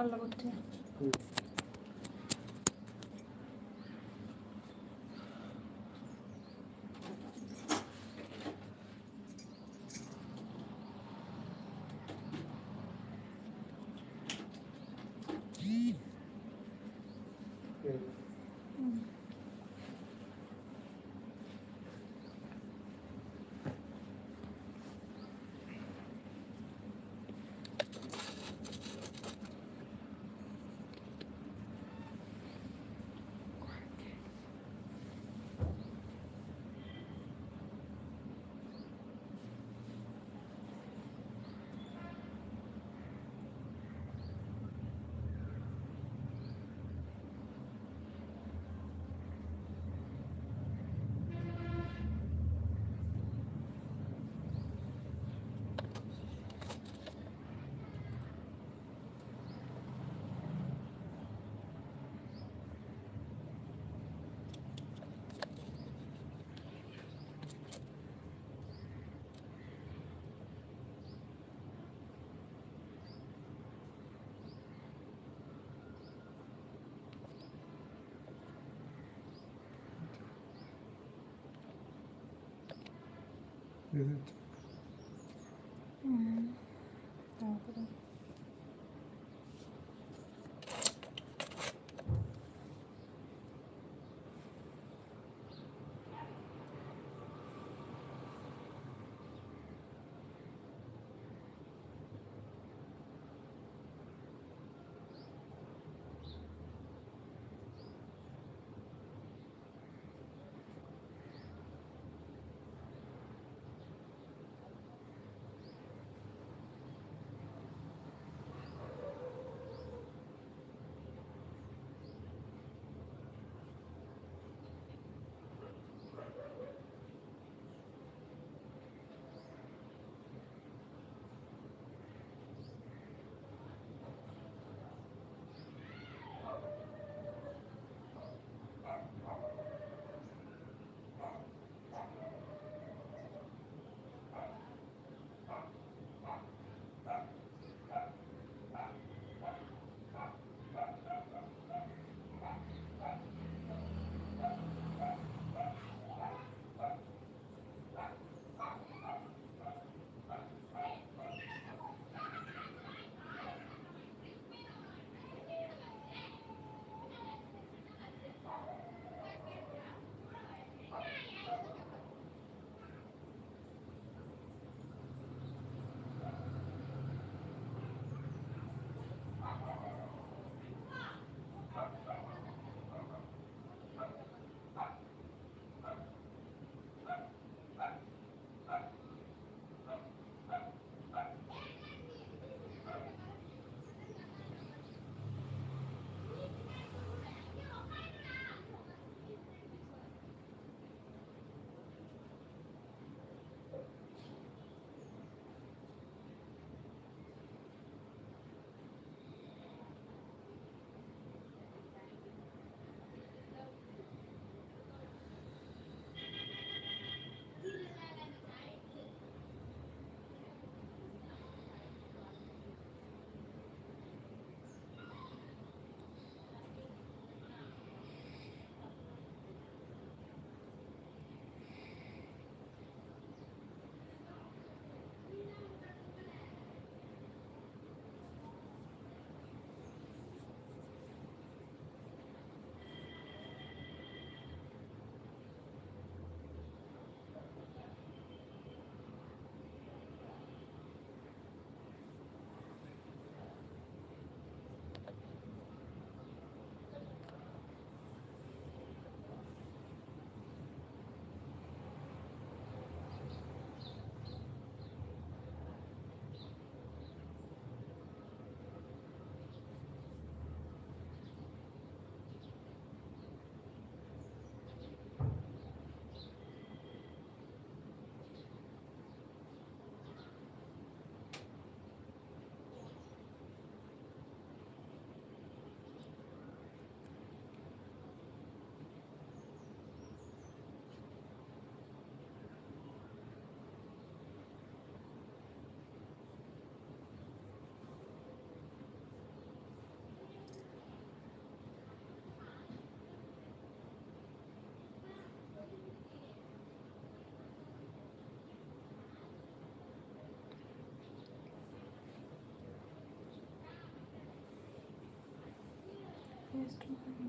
আল্লাহ বলতে teşekkür ederim.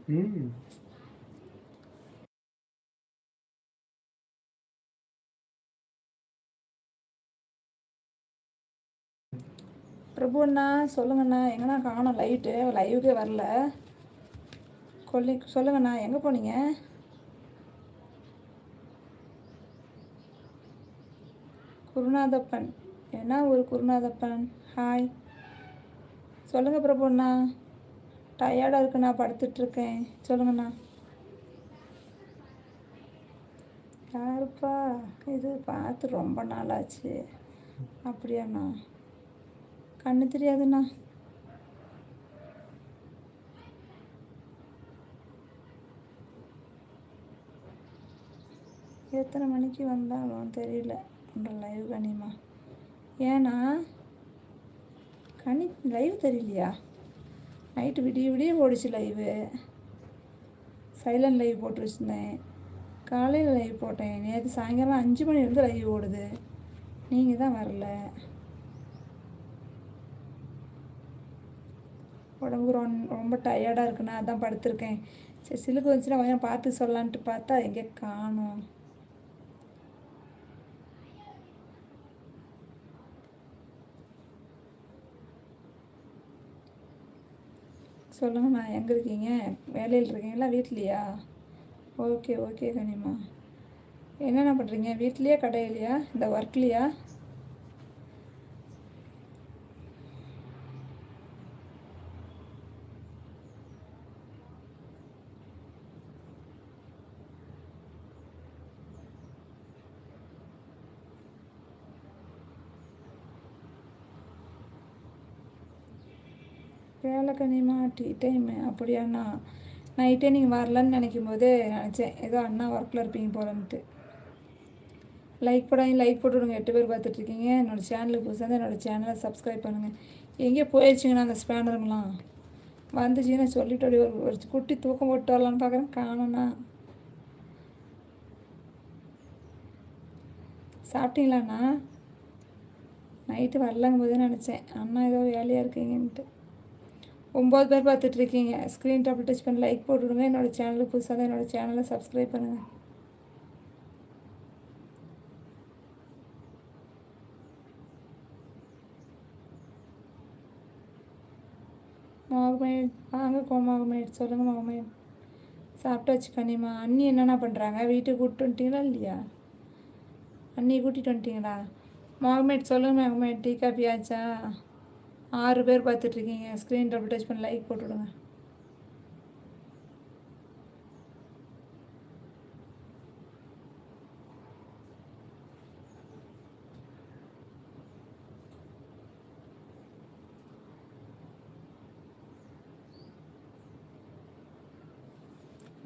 Mm. பிரபு அண்ணா சொல்லுங்கண்ணா எங்கண்ணா காணும்? லைட்டு லைவுக்கே வரல. கொல்லி சொல்லுங்கண்ணா எங்கே போனீங்க? குருநாதப்பன். என்ன ஒரு குருநாதப்பன்? ஹாய் சொல்லுங்கள் பிரபு அண்ணா. டயர்டாக இருக்குண்ணா படுத்துட்ருக்கேன். சொல்லுங்கண்ணா. யாருப்பா? இது பார்த்து ரொம்ப நாள் ஆச்சு அப்படியாண்ணா. கண்ணு தெரியாதுண்ணா. எத்தனை மணிக்கு வந்தாலும் தெரியல. லைவ் கனிமா. ஏன்னா கனி லைவ் தெரியலையா? நைட்டு விடிய விடிய ஓடிச்சு லைவு சைலண்ட் லைவ் போட்டு வச்சுருந்தேன். காலையில் லைவ் போட்டேன். நேற்று சாயங்காலம் அஞ்சு மணிலேருந்து லைவ் ஓடுது. நீங்கள் தான் வரல. உடம்புக்கு ரொம் ரொம்ப டயர்டாக இருக்குண்ணா அதான் படுத்திருக்கேன். சரி சிலுக்கு வந்துச்சுன்னா கொஞ்சம் பார்த்து சொல்லலான்ட்டு பார்த்தா எங்கே காணும். சொல்லுங்கண்ணா எங்கே இருக்கீங்க? வேலையில் இருக்கீங்களா? வீட்லையா? ஓகே ஓகே கனிமா. என்னென்ன பண்ணுறீங்க வீட்லேயா கடையிலையா? இந்த ஒர்க்லையா வேலை கனியமாக டீ டைமு அப்படியாண்ணா? நைட்டே நீங்கள் வரலன்னு நினைக்கும் போதே நினச்சேன். ஏதோ அண்ணா ஒர்க்கில் இருப்பீங்க போலன்ட்டு. லைக் போடாங்க லைக் போட்டு விடுங்க எட்டு பேர் பார்த்துட்ருக்கீங்க. என்னோடய சேனலுக்கு புதுசாக என்னோடய சேனலை சப்ஸ்கிரைப் பண்ணுங்கள் எங்கேயோ போயிடுச்சிங்கண்ணா அந்த ஸ்பேனருங்களாம் வந்துச்சுன்னா சொல்லிட்டு அப்படியே ஒரு ஒரு குட்டி தூக்கம் போட்டு வரலான்னு பார்க்குறேன் காணண்ணா சாப்பிட்டீங்களாண்ணா? நைட்டு வரலங்கும் போதே நினச்சேன். அண்ணா ஏதோ வேலையாக இருக்கீங்கன்ட்டு. ஒம்பது பேர் பார்த்துட்ருக்கீங்க. ஸ்க்ரீன் டாப்பில் டச் பண்ணி லைக் போட்டுவிடுங்க என்னோடய சேனலுக்கு புதுசாக தான் என்னோடய சேனலை சப்ஸ்கிரைப் பண்ணுங்கள் மகமேட் வாங்க கோ சொல்லுங்கள் மகமேட் சாப்பிட்டாச்சு கனிமா அண்ணி என்னென்ன பண்ணுறாங்க வீட்டுக்கு கூப்பிட்டு வந்துட்டீங்களா இல்லையா? அண்ணி கூட்டிகிட்டு வந்துட்டீங்களா? மகமேட் சொல்லுங்கள் மகமேட் டீ காஃபி ஆச்சா ஆறு பேர் பார்த்துட்ருக்கீங்க. ஸ்க்ரீன் டபுள் டச் பண்ணி லைக் போட்டுவிடுங்க.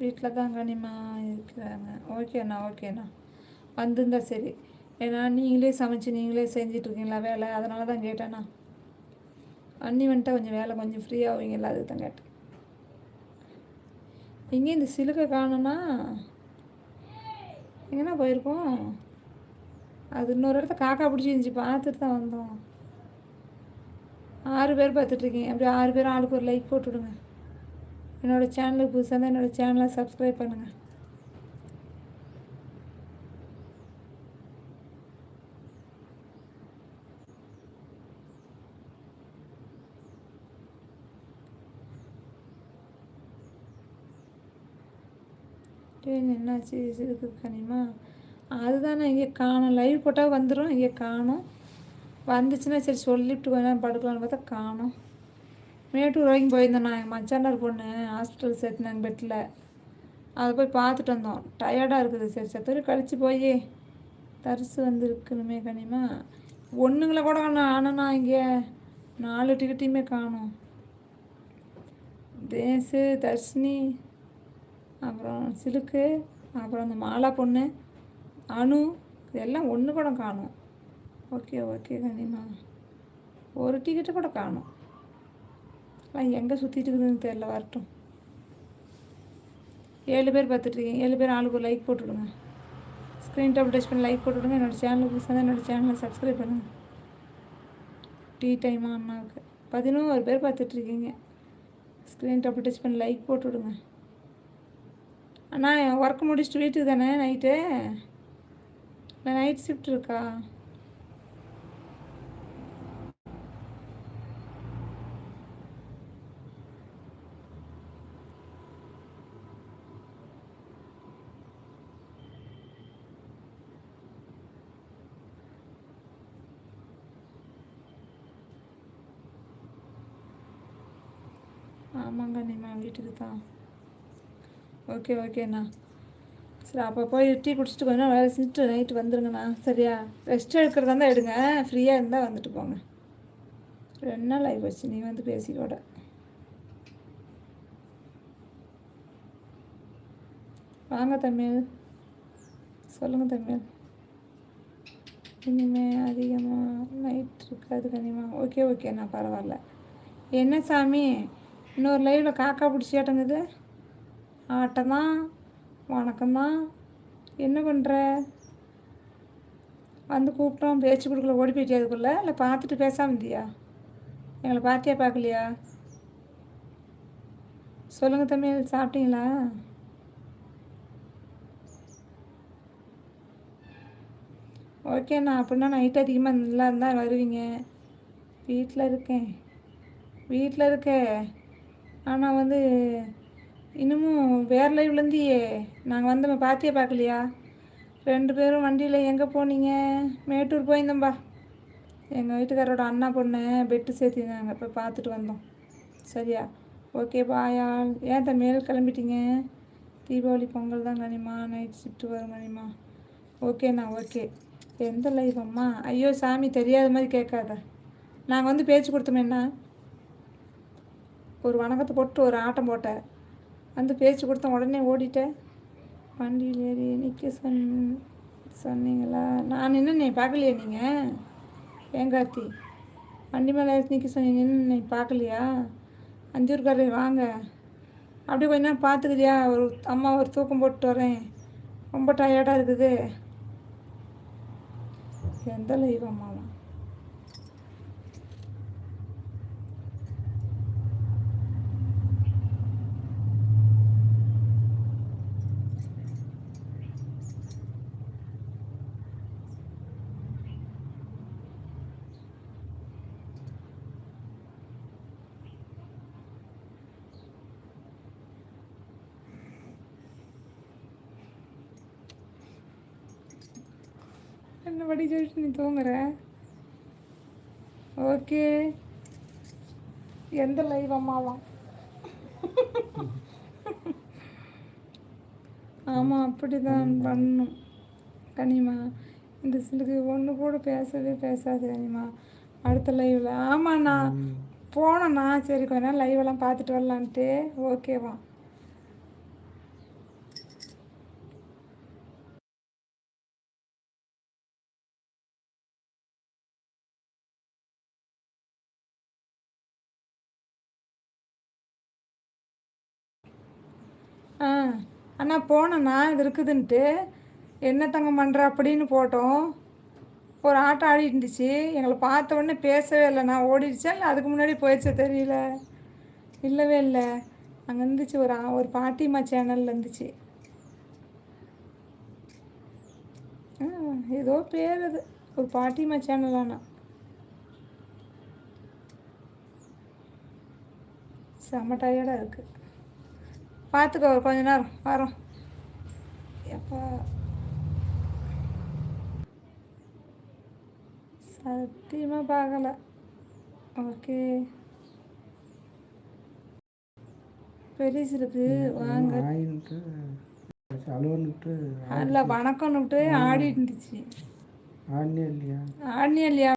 வீட்டில் தான் கனிமா இருக்கிறாங்க. ஓகேண்ணா ஓகேண்ணா வந்திருந்தா சரி. ஏன்னா நீங்களே சமைச்சு நீங்களே செஞ்சிட்ருக்கீங்களா வேலை? அதனால தான் கேட்டேண்ணா அண்ணி வந்துட்டா கொஞ்சம் வேலை கொஞ்சம் ஃப்ரீயாகுவீங்கல்ல அதுக்கு தான் கேட்டேன். எங்கே இந்த சிலுக்கை காணும்னா எங்கன்னா போயிருக்கோம்? அது இன்னொரு இடத்த காக்கா பிடிச்சி இருந்துச்சு பார்த்துட்டு தான் வந்தோம். ஆறு பேர் பார்த்துட்ருக்கீங்க. அப்படியே ஆறு பேர் ஆளுக்கு ஒரு லைக் போட்டுவிடுங்க. என்னோடய சேனலுக்கு புதுசாக தான் என்னோடய சேனலை சப்ஸ்கிரைப் பண்ணுங்கள் ஏன் என்னாச்சு? இதுக்கு கனிமா அதுதானே இங்கே காணும். லைவ் போட்டால் வந்துடும் இங்கே காணும். வந்துச்சுன்னா சரி சொல்லிவிட்டு கொஞ்சம் படுக்கலாம்னு படுக்கலான்னு பார்த்தா காணும். மேட்டூர் வரைக்கும் போயிருந்தேன் நான். எங்கள் மச்சாண்டார் பொண்ணு ஹாஸ்பிட்டல் சேர்த்துனாங்க பெட்டில் அதை போய் பார்த்துட்டு வந்தோம். டயர்டாக இருக்குது. சரி சத்தோரி கழித்து போய். தரிசு வந்துருக்கணுமே கனிமா. ஒன்றுங்கள கூட காணும். ஆனால் இங்கே நாலு டிக்கெட்டையுமே காணும். தேசு தர்ஷினி. அப்புறம் சிலுக்கு அப்புறம் அந்த மாலா பொண்ணு அணு இதெல்லாம் ஒன்று கூட காணும். ஓகே ஓகே கண்ணிமா ஒரு டிக்கெட்டு கூட காணும். எல்லாம் எங்கே சுற்றிட்டு இருக்குதுன்னு தெரில வரட்டும். ஏழு பேர் பார்த்துட்ருக்கீங்க. ஏழு பேர் ஆளுக்கு ஒரு லைக் போட்டுவிடுங்க ஸ்க்ரீன் டாப் டச் பண்ணி லைக் போட்டுவிடுங்க என்னோடய சேனலுக்கு புதுசாக என்னோடய சேனலை சப்ஸ்கிரைப் பண்ணுங்கள் டீ டைமா அண்ணாவுக்கு. பதினோரு பேர் பார்த்துட்ருக்கீங்க. ஸ்க்ரீன் டாப் டச் பண்ணி லைக் போட்டுவிடுங்க அண்ணா ஒர்க் முடிச்சுட்டு வீட்டுக்கு தானே நைட்டு இல்லை நைட் ஷிஃப்ட் இருக்கா? ஆமாங்க நீமா வீட்டுக்கு தான். ஓகே ஓகேண்ணா. சரி அப்போ போய் டீ குடிச்சிட்டு கொஞ்ச வேலை செஞ்சுட்டு நைட்டு வந்துடுங்கண்ணா சரியா? ரெஸ்ட் எடுக்கிறதா இருந்தால் எடுங்க. ஃப்ரீயாக இருந்தால் வந்துட்டு போங்க. ரெண்டு நாள் ஆகி போச்சு. நீ வந்து பேசிக்கோட வாங்க தமிழ். சொல்லுங்கள் தமிழ். இனிமே அதிகமாக நைட் இருக்காது கனிமா. ஓகே ஓகேண்ணா பரவாயில்ல. என்ன சாமி? இன்னொரு லைவில் காக்கா பிடிச்சி ஆட்டங்குது ஆட்டம்? தான் வணக்கம்தான் என்ன பண்ணுற வந்து கூப்பிட்டோம் பேச்சு கொடுக்கல ஓடி போயிட்டியா அதுக்குள்ளே இல்லை பார்த்துட்டு பேசாம இருந்தியா? எங்களை பார்த்தியா பார்க்கலையா? சொல்லுங்கள் தமிழ் சாப்பிட்டீங்களா? ஓகேண்ணா அப்படின்னா நைட் அதிகமாக நல்லா இருந்தால் வருவீங்க. வீட்டில் இருக்கேன். வீட்டில் இருக்கேன். ஆனால் வந்து இன்னமும் வேறு லைவ்லேருந்து நாங்கள் வந்தோம். பார்த்தியே பார்க்கலையா? ரெண்டு பேரும் வண்டியில் எங்கே போனீங்க? மேட்டூர் போயிருந்தோம்பா. எங்கள் வீட்டுக்காரோட அண்ணா பொண்ணு பெட்டு சேர்த்திருந்தாங்க. இப்போ பார்த்துட்டு வந்தோம். சரியா? ஓகே பாயா ஏன் மேல் கிளம்பிட்டீங்க? தீபாவளி பொங்கல் தான் கனிமா. நைட் ஷிஃப்ட்டு வரும் கனிமா. ஓகேண்ணா ஓகே எந்த லைவ் அம்மா? ஐயோ சாமி தெரியாத மாதிரி கேட்காத. நாங்கள் வந்து பேச்சு கொடுத்தோமேண்ணா ஒரு வணக்கத்தை போட்டு ஒரு ஆட்டம் போட்டேன். வந்து பேச்சு கொடுத்தேன் உடனே ஓடிட்டேன். வண்டியில் ஏறி நிற்க சொன் சொன்னீங்களா? நான் என்ன நீ பார்க்கலையா நீங்கள் ஏன் கார்த்தி? வண்டி மேலே ஏறி நிற்க சொன்னீங்க நீ பார்க்கலையா? அஞ்சூர்காரே வாங்க. அப்படியே கொஞ்ச நேரம் பார்த்துக்கிறியா? ஒரு அம்மா ஒரு தூக்கம் போட்டு வரேன். ரொம்ப டயர்டாக இருக்குது. எந்த லைவ் என்ன படி சொல்லிட்டு நீ தூங்குற? ஓகே எந்த லைவ் அம்மாவா? ஆமாம் அப்படி தான் பண்ணணும் கனிமா இந்த சிலுக்கு ஒன்று கூட பேசவே பேசாது கனிமா. அடுத்த லைவில் ஆமாண்ணா. போனேண்ணா சரி கொஞ்ச நேரம் லைவ் எல்லாம் பார்த்துட்டு வரலான்ட்டு. ஓகேவா ஆ அண்ணா போனேண்ணா இது இருக்குதுன்ட்டு. என்ன தங்கம் பண்ணுற அப்படின்னு போட்டோம். ஒரு ஆட்டம் ஆடிட்டு இருந்துச்சு. எங்களை பார்த்த உடனே பேசவே இல்லை நான் ஓடிடுச்சா இல்லை அதுக்கு முன்னாடி போயிடுச்சா தெரியல. இல்லவே இல்லை. அங்கே இருந்துச்சு ஒரு ஒரு பாட்டிமா சேனலில் இருந்துச்சு. ஏதோ பேர் அது. ஒரு பாட்டிமா சேனல் செம்ம டயர்டாக இருக்குது பார்த்துக்கோ ஒரு கொஞ்ச நேரம். வரோம் எப்பா? சத்தியமாக பார்க்கல. ஓகே. பெரிசு இருக்கு வாங்க. அதில் வணக்கம்னுட்டு ஆடிட்டு இருந்துச்சு ஆடினே இல்லையா? ஆடினியா இல்லையா?